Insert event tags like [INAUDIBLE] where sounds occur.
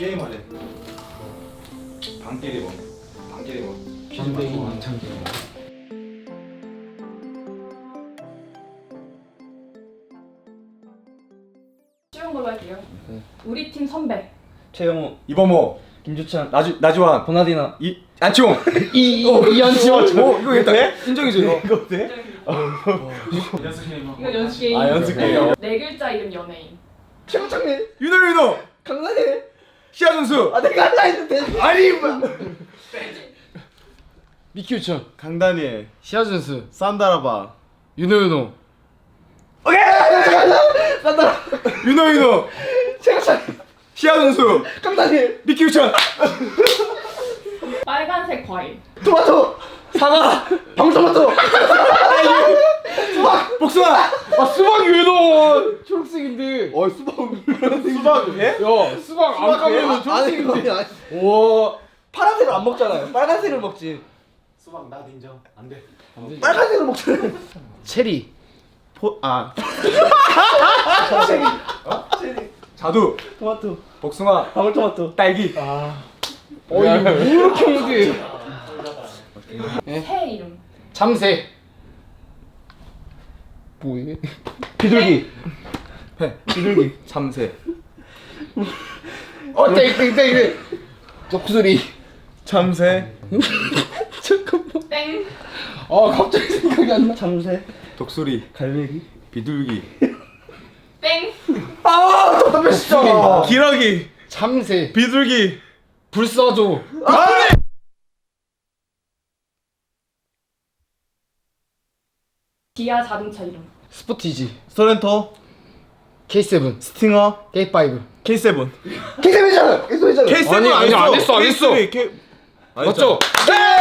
게임하래. 방끼리 뭐. 방배기 왕창 쉬운 걸로 할게요. 우리 팀 선배. 최영우, 이범호. 김주찬, 나주 나주환. 보나디나. 이 안치홍. [LAUGHS] 이 이현지원 어 이거 괜찮다. 인정이죠 이거. 이거 돼? 이거 연습 게임. 아 연습 게임. 네 글자 이름 연예인. 최우창민, 윤호 윤호. 강산일. 시아 선수. 아 내가 할라 했는데. 아니 뭐 야. 미큐천 강다니엘. 시아준스 산다라바. 윤호윤호 윤호 윤호. 최우창, 시아 선수. 강산일. 미키우천. 빨간색 과일. 토마토, 사과, 방울토마토. 복숭아. 아 수박 윤호 초록색인데 어 수박. 수박 예? 야 수박 안 까면 초록색인데. 와, 파란색을 안 먹잖아요. 빨간색을 먹지. 수박 나 인정. 안 돼. 빨간색을 먹잖아요. 체리 포 아. [LAUGHS] 자두. 토마토, 복숭아. 방울토마토. 딸기. 어 이거 뭐 이렇게 못해 새 이름. 잠새 뭐해 비둘기, 회. 비둘기. 참새. 어 땡땡 땡 독수리 참새. [LAUGHS] 땡. 아 갑자기 생각이 안 나 참새, 독수리. 갈매기. 비둘기. 땡. 답답해 진짜. 기러기. 잠새 비둘기. 불사조 기아 자동차 이름. 스포티지 스토렌토. K7 스팅어. K5 K7. 케이스잖아. 케이스잖아. K7 아니, 아니, 안 했어, 안 했어. K3, K... 맞죠? 네!